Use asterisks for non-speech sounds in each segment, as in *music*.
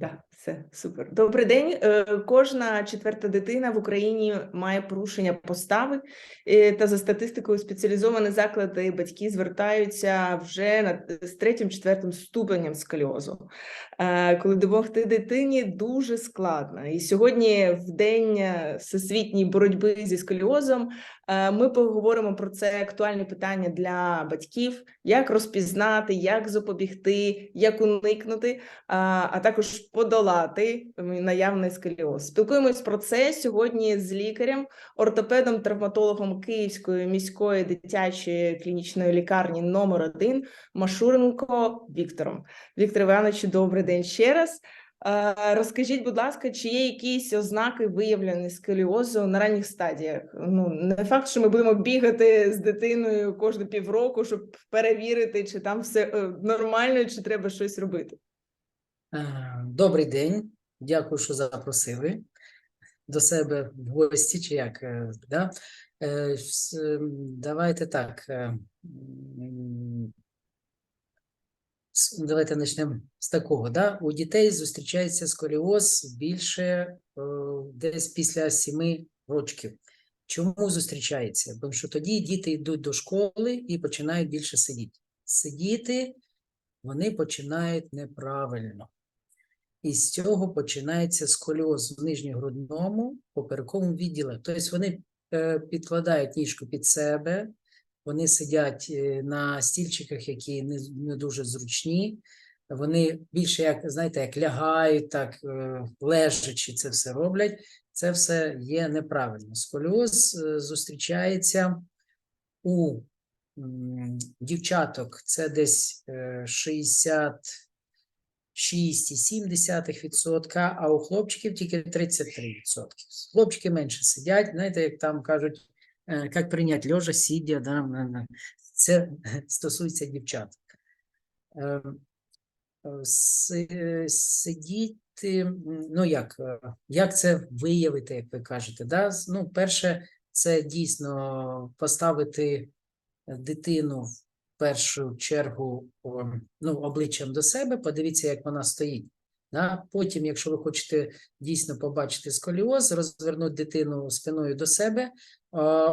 Так, все супер. Добрий день. Е, Кожна четверта дитина в Україні має порушення постави, е, та за статистикою спеціалізовані заклади батьки звертаються вже з третім, четвертим ступенем сколіозу. Е, Коли допомогти дитині дуже складно. І сьогодні, в день всесвітньої боротьби зі сколіозом, ми поговоримо про це актуальне питання для батьків: як розпізнати, як запобігти, як уникнути а, а також подолати наявний сколіоз. Спілкуємось про це сьогодні з лікарем, ортопедом, травматологом Київської міської дитячої клінічної лікарні номер 1 Машуренко Віктором. Віктор Іванович, добрий день ще раз. Розкажіть, будь ласка, чи є якісь ознаки виявлені сколіозу на ранніх стадіях? Ну не факт, що ми будемо бігати з дитиною кожні півроку, щоб перевірити, чи там все е, нормально, чи треба щось робити. Е, Добрий день, дякую, що запросили до себе в гості, чи як, е, да? Е, Давайте так. Давайте почнемо з такого. Да? У дітей зустрічається сколіоз більше десь після 7 років. Чому зустрічається? Тому що тоді діти йдуть до школи і починають більше сидіти. Сидіти вони починають неправильно. І з цього починається сколіоз в нижньогрудному поперековому відділі. Тобто вони е, підкладають ніжку під себе, вони сидять е, на стільчиках, які не, не дуже зручні. Вони більше, як знаєте, як лягають, так е, лежачи це все роблять. Це все є неправильно. Сколіоз зустрічається у дівчаток, це десь е, 60. 6,7%, а у хлопчиків тільки 33%. Хлопчики менше сидять, знаєте, як там кажуть, е, як прийняти льожа, сидя, да, це *laughs* стосується дівчат. Е, е, си- Сидіти, ну як, як це виявити, як ви кажете? Да? Ну, перше, це дійсно поставити дитину першу чергу ну, обличчям до себе, подивіться, як вона стоїть. Да? Потім, якщо ви хочете дійсно побачити сколіоз, розвернути дитину спиною до себе,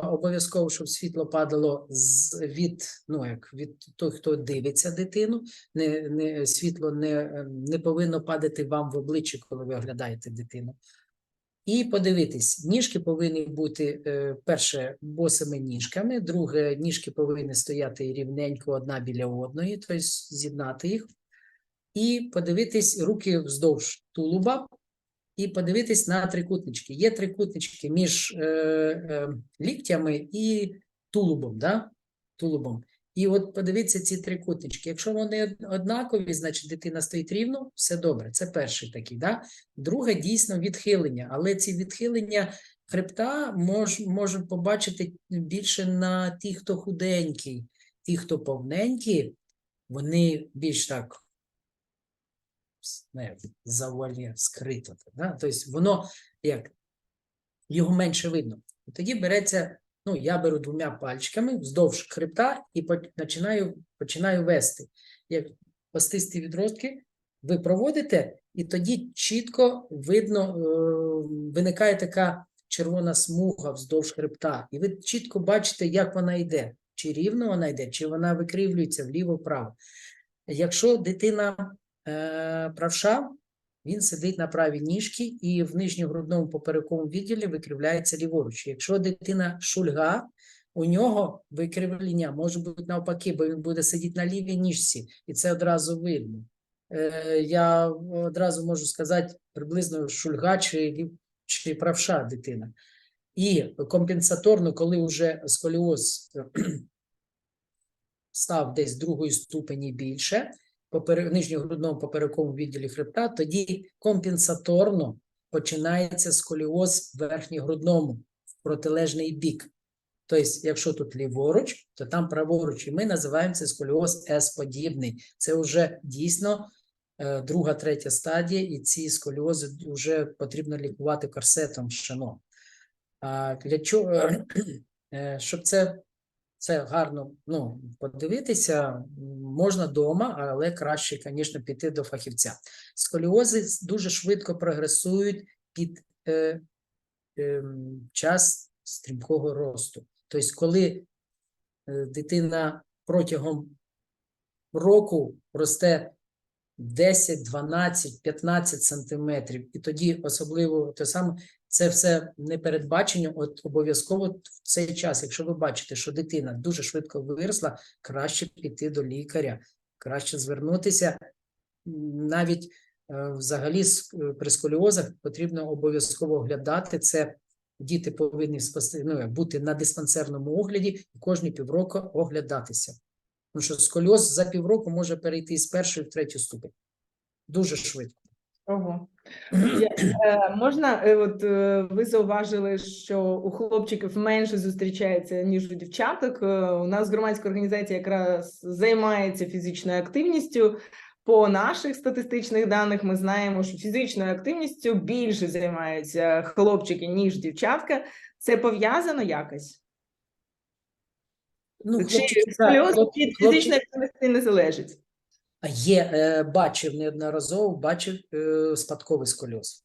обов'язково, щоб світло падало від, ну, як, від того, хто дивиться дитину, не, не, світло не, не повинно падати вам в обличчя, коли ви оглядаєте дитину. І подивитись, ніжки повинні бути е, перше босими ніжками, друге, ніжки повинні стояти рівненько одна біля одної, тобто з'єднати їх, і подивитись руки вздовж тулуба, і подивитись на трикутнички. Є трикутнички між е, е, ліктями і тулубом. Да? тулубом. І от подивіться ці трикутнички. Якщо вони однакові, значить дитина стоїть рівно, все добре. Це перший такий. Да? Друге дійсно відхилення, але ці відхилення хребта мож, можуть побачити більше на ті, хто худенький, ті, хто повненькі, вони більш так с- ну, скрито. Да? Тобто воно як його менше видно. Тоді береться, ну, я беру двома пальчиками вздовж хребта і починаю, починаю вести. Як пастисті відростки, ви проводите, і тоді чітко видно, е, виникає така червона смуга вздовж хребта, і ви чітко бачите, як вона йде. Чи рівно вона йде, чи вона викривлюється вліво-вправо. Якщо дитина е, правша, він сидить на правій ніжці і в нижньогрудному поперековому відділі викривляється ліворуч. Якщо дитина шульга, у нього викривлення може бути навпаки, бо він буде сидіти на лівій ніжці, і це одразу видно. Е, я одразу можу сказати приблизно шульга чи, чи правша дитина. І компенсаторно, коли вже сколіоз став десь другої ступені більше, попер... нижньогрудному поперековому відділі хребта, тоді компенсаторно починається сколіоз в верхньогрудному, в протилежний бік. Тобто, якщо тут ліворуч, то там праворуч. І ми називаємо це сколіоз С-подібний. Це вже дійсно е, друга, третя стадія, і ці сколіози вже потрібно лікувати корсетом шано. А для чого, *clears throat* е, щоб це Це гарно ну, подивитися. Можна вдома, але краще, звісно, піти до фахівця. Сколіози дуже швидко прогресують під е, ем, час стрімкого росту. Тобто, коли е, дитина протягом року росте 10, 12, 15 сантиметрів, і тоді особливо те саме, це все непередбачення. От обов'язково в цей час, якщо ви бачите, що дитина дуже швидко виросла, краще піти до лікаря, краще звернутися. Навіть е, взагалі е, при сколіозах потрібно обов'язково оглядати це. Діти повинні ну, бути на диспансерному огляді і кожні півроку оглядатися. Тому що сколіоз за півроку може перейти з першої в третю ступень. Дуже швидко. Ого. Я, е, можна, е, от е, ви зауважили, що у хлопчиків менше зустрічається, ніж у дівчаток. Е, У нас громадська організація якраз займається фізичною активністю. По наших статистичних даних ми знаємо, що фізичною активністю більше займаються хлопчики, ніж дівчатка. Це пов'язано якось? Ну, Чи хлопчики, хлоп- хлопчики- фізичної активності не залежить? Є, е, бачив неодноразово, бачив е, спадковий сколіоз.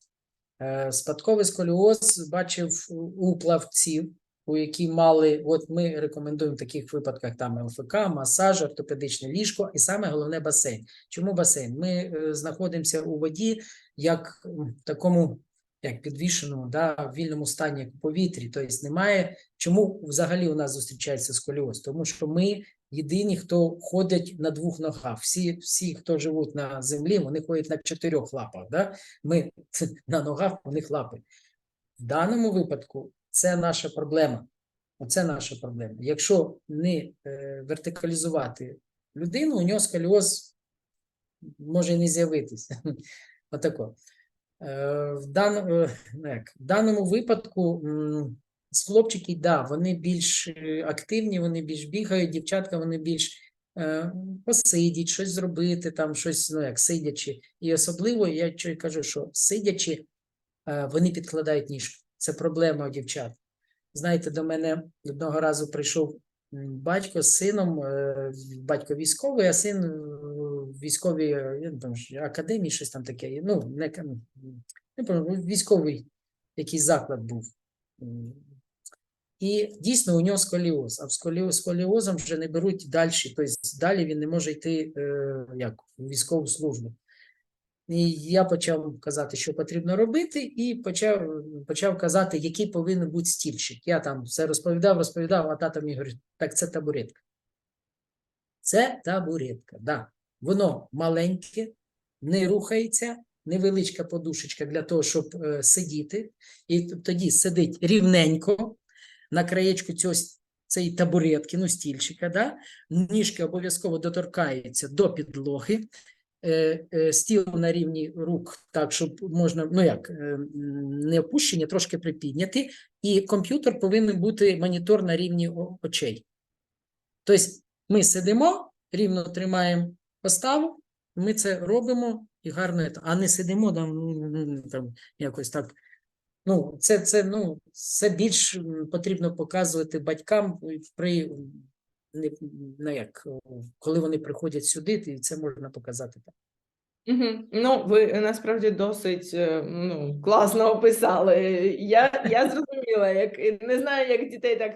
Е, спадковий сколіоз бачив у- плавців, у які мали, от ми рекомендуємо в таких випадках там ЛФК, масаж, ортопедичне ліжко і саме головне басейн. Чому басейн? Ми знаходимося у воді як в такому як підвішеному, да, в вільному стані, як у повітрі. Тобто немає. Чому взагалі у нас зустрічається сколіоз? Тому що ми єдині, хто ходять на двох ногах. Всі, всі, хто живуть на землі, вони ходять на чотирьох лапах. Да? Ми *laughs* на ногах, у них лапи. В даному випадку це наша проблема. Оце наша проблема. Якщо не е, вертикалізувати людину, у нього сколіоз може не з'явитися. *laughs* Отако. Е, в, дан, е, ну як, в даному випадку з хлопчики, да, вони більш е, активні, вони більш бігають, дівчатка, вони більш посидіть, щось зробити, там щось, ну як сидячи. І особливо я кажу, що сидячи, вони підкладають ніжку. Це проблема у дівчат. Знаєте, до мене одного разу прийшов батько з сином, батько військовий, а син в військовій е, пам'ятаю, академії, щось там таке. Ну, не, не військовий якийсь заклад був. І дійсно у нього сколіоз, а сколіоз, сколіозом вже не беруть далі, тобто далі він не може йти е, як, в військову службу. І я почав казати, що потрібно робити, і почав, почав казати, який повинен бути стільчик. Я там все розповідав, розповідав, а тато мені говорить, так це табуретка. Це табуретка, да. Воно маленьке, не рухається, невеличка подушечка для того, щоб е, сидіти. І тоді сидить рівненько на краєчку цієї табуретки, ну, стільчика, да? ніжки обов'язково доторкаються до підлоги е, е, стіл на рівні рук, так, щоб можна, ну як, е, не опущення, трошки припідняти, і комп'ютер повинен бути монітор на рівні очей. Тобто ми сидимо, рівно тримаємо поставу, ми це робимо і гарно, а не сидимо там, там якось так. Ну, це, це, ну, це більш потрібно показувати батькам при не, ну, як, коли вони приходять сюди, і це можна показати так. Угу. Ну, ви насправді досить е, ну, класно описали. Я, я зрозуміла, як не знаю, як дітей так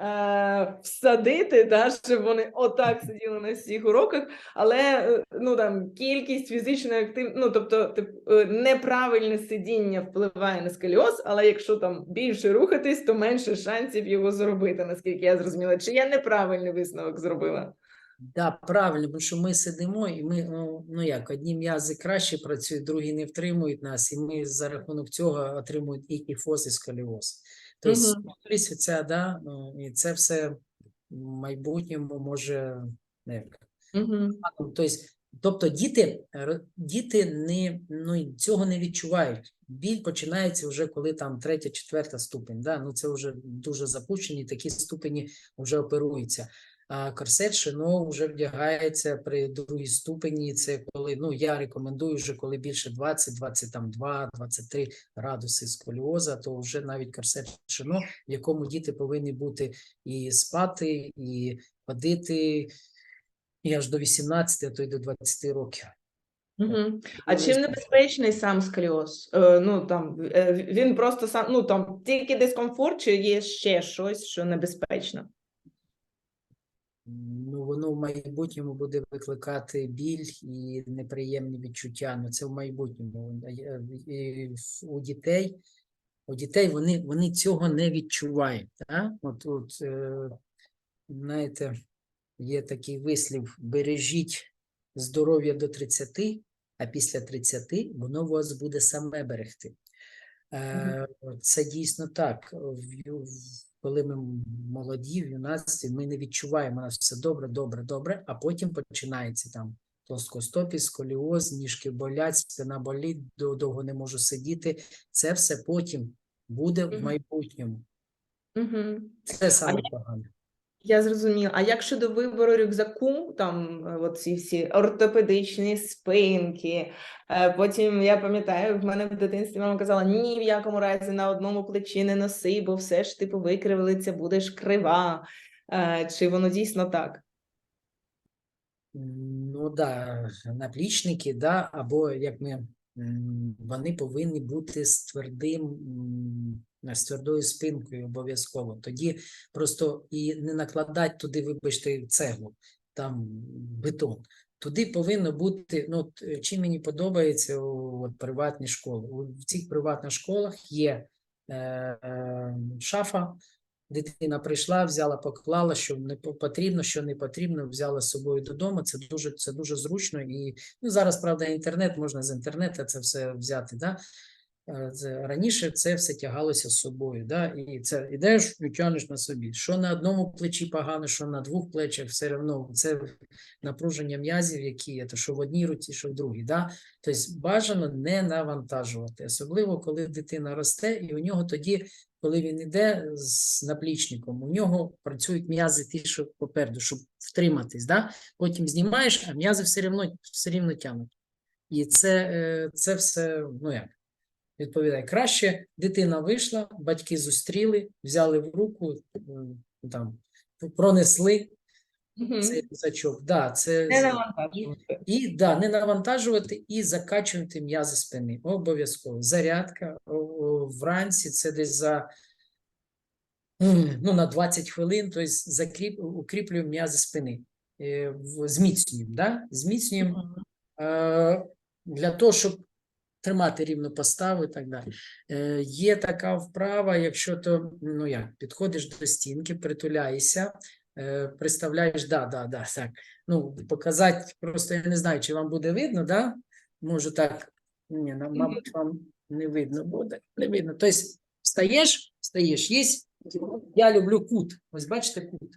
е, всадити, та, щоб вони отак сиділи на всіх уроках, але е, ну там кількість фізичної активності, ну тобто тип, е, неправильне сидіння впливає на сколіоз, але якщо там більше рухатись, то менше шансів його зробити, наскільки я зрозуміла. Чи я неправильний висновок зробила? Да, правильно, тому що ми сидимо, і ми, ну, ну як, одні м'язи краще працюють, другі не втримують нас, і ми за рахунок цього отримують і кіфоз, і сколіоз. Тобто, Мгм. mm ця, да, ну, і це все в майбутньому може, не як, Угу. Тобто, тобто діти, діти не, ну, цього не відчувають. Біль починається вже коли там третя, четверта ступень. Да? Ну, це вже дуже запущені, такі ступені вже оперуються. А корсет шино вже вдягається при другій ступені. Це коли ну я рекомендую вже коли більше 20, 22, 23 градуси сколіоза, то вже навіть корсет шино, в якому діти повинні бути і спати, і ходити і аж до 18, а то й до 20 років. Угу. А чим небезпечний сам сколіоз? Е, ну там е, він просто сам, ну там тільки дискомфорт, чи є ще щось, що небезпечно? Ну, воно в майбутньому буде викликати біль і неприємні відчуття. Ну, це в майбутньому. І У дітей, у дітей вони, вони цього не відчувають. Так? От, от, е, знаєте, є такий вислів: бережіть здоров'я до 30, а після 30 воно вас буде саме берегти. Е, Це дійсно так. В в- Коли ми молоді, в юнацтві, ми не відчуваємо, у нас все добре, добре, добре, а потім починається там плоскостопість, сколіоз, ніжки болять, спина болить, до- довго не можу сидіти. Це все потім буде в майбутньому. Угу. Це саме погане. Я зрозуміла. А як щодо вибору рюкзаку, там е, от ці всі ортопедичні спинки. е, Потім я пам'ятаю, в мене в дитинстві мама казала: ні, в якому разі на одному плечі не носи, бо все ж типу викривлиться, будеш крива. Е, Чи воно дійсно так? Ну да, наплічники, да, або як ми, вони повинні бути з твердим, з твердою спинкою обов'язково. Тоді просто і не накладати туди, вибачте, цеглу, там бетон. Туди повинно бути, ну, е, чим мені подобається у приватні школи. У- цих приватних школах є е, е, шафа, Дитина прийшла, взяла, поклала, що не потрібно, що не потрібно, взяла з собою додому. Це дуже, це дуже зручно. І ну, зараз, правда, інтернет, можна з інтернету це все взяти. Да? Е, раніше це все тягалося з собою. Да? І це ідеш і тягнеш на собі. Що на одному плечі погано, що на двох плечах, все одно це напруження м'язів, які є, то що в одній руці, що в другій. Да? Тобто бажано не навантажувати, особливо коли дитина росте, і у нього тоді коли він іде з наплічником, у нього працюють м'язи ті, що попереду, щоб втриматись. Да? Потім знімаєш, а м'язи все рівно, все рівно тягнуть. І це, е, це все, ну як, відповідає, краще дитина вийшла, батьки зустріли, взяли в руку, там, пронесли Мгм. цей рюкзачок. Да, це Не навантажувати. і да, не навантажувати і закачувати м'язи спини. Обов'язково. Зарядка вранці це десь за ну, на 20 хвилин, тобто закріп, укріплюємо м'язи спини. Е, Зміцнюємо, да? зміцнюємо Мгм. е, для того, щоб тримати рівну поставу і так далі. Е, є така вправа, якщо то, ну як, підходиш до стінки, притуляєшся, е, представляєш, да, да, да, так. Ну, показати, просто я не знаю, чи вам буде видно, да? Можу так, ні, нам, мабуть, вам не видно буде, не видно. Тобто, встаєш, встаєш, є, я люблю кут, ось бачите кут.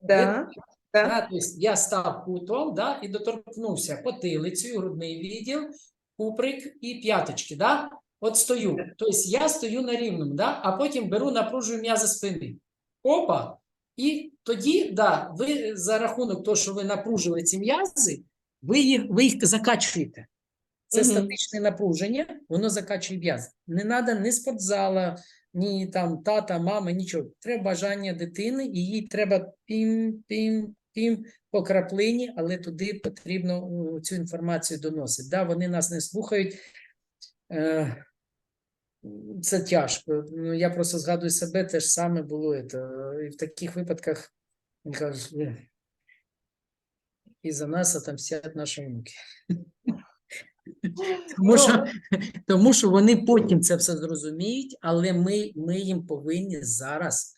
Да. Так. Да, тобто я став кутом да, і доторкнувся потилицею, грудний відділ, куприк і п'яточки. Да? От стою. Тобто я стою на рівному, да? а потім беру, напружую м'язи спини. Опа! І тоді, да, ви за рахунок того, що ви напружили ці м'язи, ви їх, ви їх закачуєте. Це Мгм. статичне напруження, воно закачує м'язи. Не треба ні спортзала, ні там тата, мами, нічого. Треба бажання дитини, і їй треба пім-пім-пім по краплині, але туди потрібно цю інформацію доносити. Да, вони нас не слухають. Е, це тяжко. Ну, я просто згадую себе, те ж саме було. І в таких випадках я кажу, «Е, і за нас отомстять наші внуки. *laughs* Тому що, тому що вони потім це все зрозуміють, але ми, ми їм повинні зараз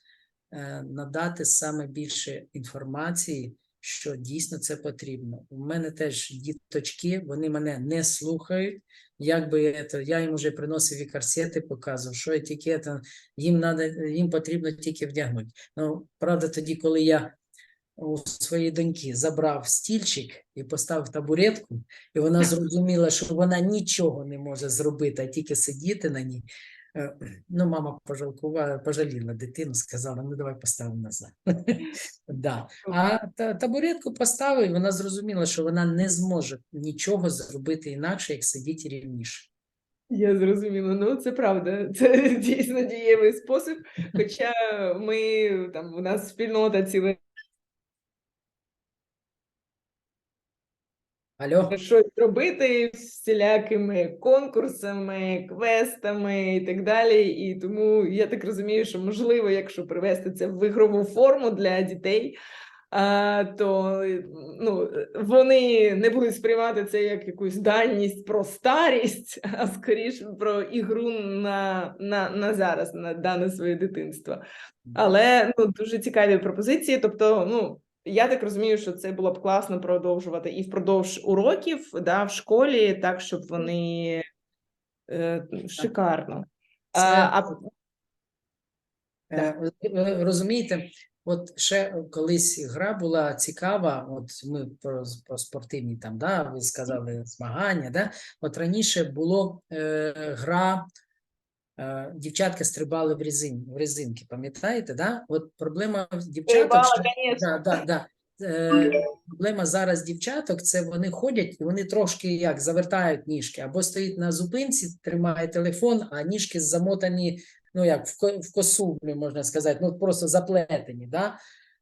надати саме більше інформації, що дійсно це потрібно. У мене теж діточки, вони мене не слухають. Якби це, я їм вже приносив і корсети, показував, що етикета, їм надо, їм потрібно тільки вдягнути. Ну, правда, тоді, коли я у своєї доньки забрав стільчик і поставив табуретку, і вона *laughs* зрозуміла, що вона нічого не може зробити, а тільки сидіти на ній. Е, Ну, мама пожалкувала, пожаліла дитину, сказала, ну давай поставимо назад. *laughs* Да. А та- табуретку поставив, вона зрозуміла, що вона не зможе нічого зробити інакше, як сидіти рівніше. Я зрозуміла. Ну, це правда. Це дійсно дієвий спосіб. Хоча ми там у нас спільнота ціла Алло, щось робити з всілякими конкурсами, квестами і так далі. І тому я так розумію, що можливо, якщо привести це в ігрову форму для дітей, а, то ну, вони не будуть сприймати це як якусь даність про старість, *laughs* а скоріше про ігру на, на, на зараз, на дане своє дитинство. Але ну, дуже цікаві пропозиції. Тобто, ну. Я так розумію, що це було б класно продовжувати і впродовж уроків, да, в школі, так, щоб вони е, шикарно. Це- А, а, Е, ви Розумієте, от ще колись гра була цікава. От ми про, про спортивні там, да, ви сказали змагання. Да? От раніше було е, гра. Е, Дівчатка стрибали в резин, в резинки, пам'ятаєте? Да? От проблема дівчаток. Стрибала, що- Да, да, да. Е, проблема зараз дівчаток це вони ходять і вони трошки як завертають ніжки, або стоїть на зупинці, тримає телефон, а ніжки замотані, ну як в, ко- косу, можна сказати, ну просто заплетені. Да?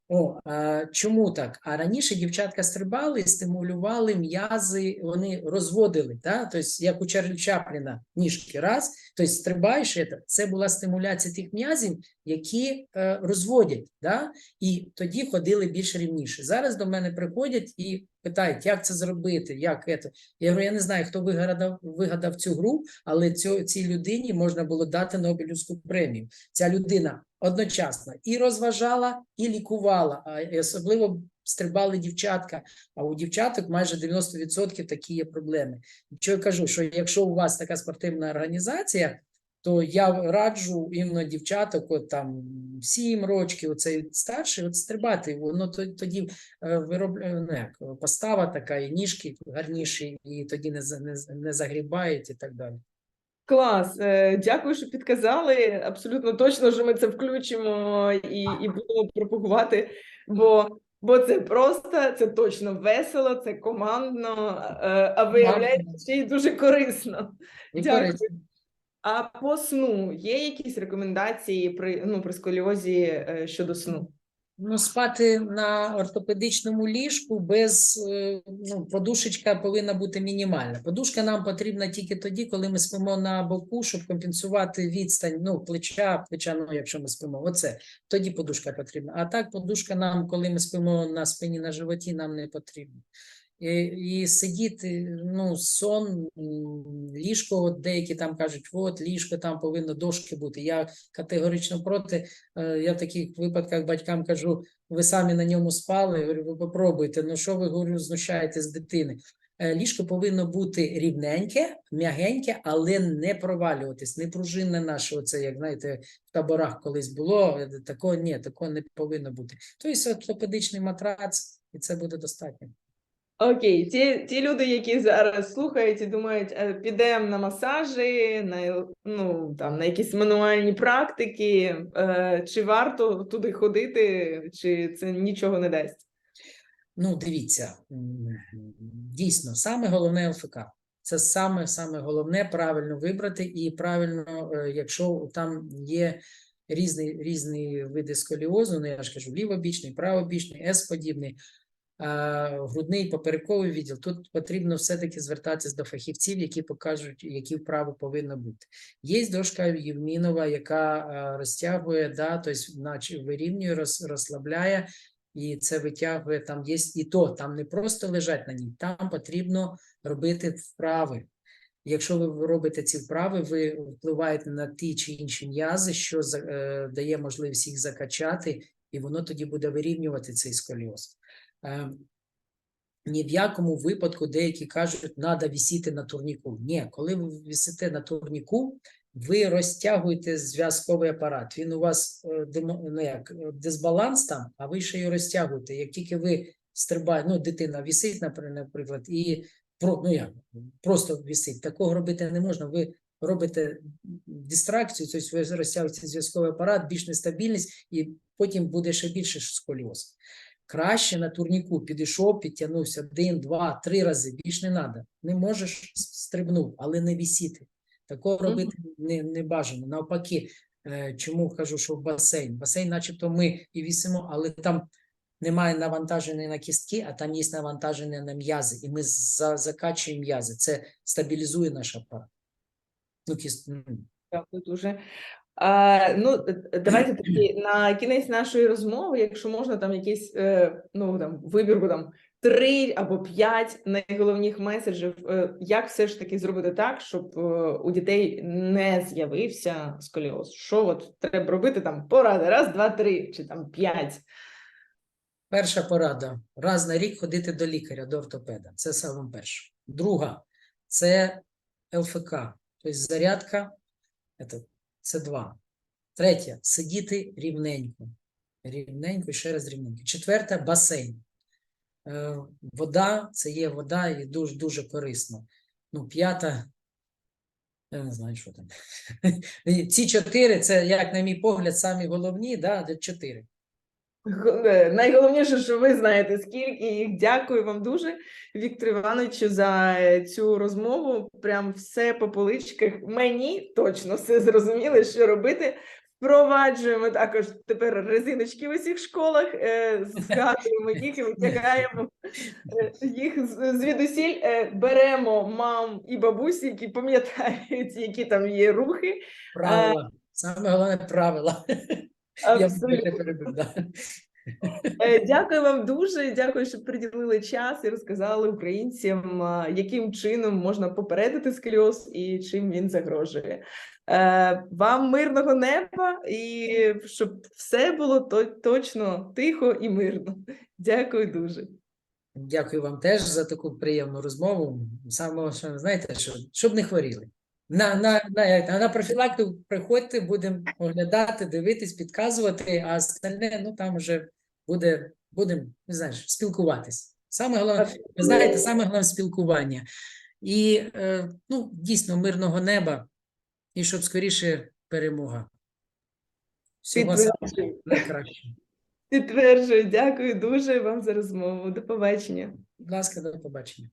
О, а, чому так? А раніше дівчатка стрибали, стимулювали м'язи, вони розводили, да? тобто як у Чарлі Чапліна ніжки раз, тобто стрибаєш, це, була стимуляція тих м'язів, які е, розводять, да? і тоді ходили більш рівніше. Зараз до мене приходять і питають, як це зробити, як це. Я говорю, я не знаю, хто вигадав, вигадав цю гру, але цю, цій людині можна було дати Нобелівську премію. Ця людина одночасно і розважала, і лікувала, а особливо стрибали дівчатка. А у дівчаток майже 90% такі є проблеми. Що я кажу, що якщо у вас така спортивна організація, то я раджу іменно дівчаток, от там 7 років, оцей старший, от стрибати. Воно то- тоді е, виробляє ну, постава така, і ніжки гарніші, і тоді не, не, не загрібають і так далі. Клас, Е, дякую, що підказали. Абсолютно точно, що ми це включимо і, і будемо пропагувати, бо, бо це просто, це точно весело, це командно, е, а виявляється ще й дуже корисно. І Дякую. корисно. А по сну є якісь рекомендації при, ну, при сколіозі е, щодо сну? Ну, спати на ортопедичному ліжку без е, ну, подушечка повинна бути мінімальна. Подушка нам потрібна тільки тоді, коли ми спимо на боку, щоб компенсувати відстань ну, плеча, плеча, ну, якщо ми спимо. Оце тоді подушка потрібна. А так, подушка нам, коли ми спимо на спині на животі, нам не потрібна. І, сидіти, ну, сон, ліжко, от деякі там кажуть, от ліжко там повинно дошки бути. Я категорично проти. Е, Я в таких випадках батькам кажу, ви самі на ньому спали. Я говорю, ви попробуйте. Ну що ви говорю, знущаєте з дитини? Е, Ліжко повинно бути рівненьке, м'ягеньке, але не провалюватись, не пружинне наше. Оце, як знаєте, в таборах колись було. е, Такого ні, такого не повинно бути. Тобто ортопедичний матрац, і це буде достатньо. Окей, ті, ті люди, які зараз слухають і думають, «Е, підемо на масажі, на, ну, там, на якісь мануальні практики, е, чи варто туди ходити, чи це нічого не дасть? Ну, дивіться, дійсно, саме головне ЛФК. Це саме саме головне правильно вибрати і правильно, е, якщо там є різні, різні види сколіозу, ну я ж кажу, лівобічний, правобічний, С-подібний, грудний поперековий відділ, тут потрібно все-таки звертатись до фахівців, які покажуть, які вправи повинно бути. Є дошка Євмінова, яка розтягує, да, тобто, наче вирівнює, роз, розслабляє, і це витягує там є і то, там не просто лежать на ній, там потрібно робити вправи. Якщо ви робите ці вправи, ви впливаєте на ті чи інші м'язи, що е, дає можливість їх закачати, і воно тоді буде вирівнювати цей сколіоз. Е, ні в якому випадку деякі кажуть, треба висіти на турніку. Ні, коли ви висите на турніку, ви розтягуєте зв'язковий апарат. Він у вас е, ну, як, е, дисбаланс там, а ви ще й розтягуєте. Як тільки ви стрибаєте, ну, дитина напри- наприклад, і ну, як, просто висить. Такого робити не можна. Ви робите дистракцію, тобто ви розтягуєте зв'язковий апарат, більш нестабільність, і потім буде ще більше сколіоз. Краще на турніку підійшов, підтягнувся один, два, три рази, більш не треба. Не можеш стрибнув, але не вісіти. Такого робити не, не бажано. Навпаки, е, чому кажу, що в басейн? Басейн, начебто, ми і вісимо, але там немає навантаження на кістки, а там є навантаження на м'язи, і ми за, закачуємо м'язи. Це стабілізує наш апарат. Ну, кіст... Дякую дуже. А, ну, давайте *clears throat* тоді на кінець нашої розмови, якщо можна, там якийсь е, ну там вибірку там три або п'ять найголовніших меседжів, е, як все ж таки зробити так, щоб е, у дітей не з'явився сколіоз. Що от треба робити там поради, раз, два, три чи там п'ять. Перша порада: раз на рік ходити до лікаря, до ортопеда. Це саме перше. Друга це ЛФК, тобто зарядка. Це, це два. Третє сидіти рівненько. Рівненько ще раз рівненько. Четверте басейн. Е, вода це є вода і дуже дуже корисно. Ну, п'ята. Я не знаю, що там. *laughs* Ці чотири, це, як на мій погляд, самі головні, да, чотири. Е, Найголовніше, що ви знаєте, скільки їх. Дякую вам дуже, Віктор Івановичу, за е, цю розмову. Прям все по поличках. Мені точно все зрозуміли, що робити. Впроваджуємо також тепер резиночки в усіх школах, е, згадуємо їх і витягаємо їх звідусіль. Беремо мам і бабусі, які пам'ятають, які там є рухи. Правила. Саме головне правила. Абсолютно. Е, Дякую вам дуже. Дякую, що приділили час і розказали українцям, яким чином можна попередити сколіоз і чим він загрожує. Е, Вам мирного неба і щоб все було точно тихо і мирно. Дякую дуже. Дякую вам теж за таку приємну розмову. Саме, що знаєте, що, щоб не хворіли. На, на, на, на профілактику приходьте, будемо оглядати, дивитись, підказувати, а остальне, ну там вже буде, будемо, не знаєш, спілкуватись. Саме головне, ви знаєте, саме головне спілкування. І е, ну, дійсно мирного неба, і щоб скоріше перемога. Всього найкращого. Підтверджую. Дякую дуже вам за розмову. До побачення. Будь ласка, до побачення.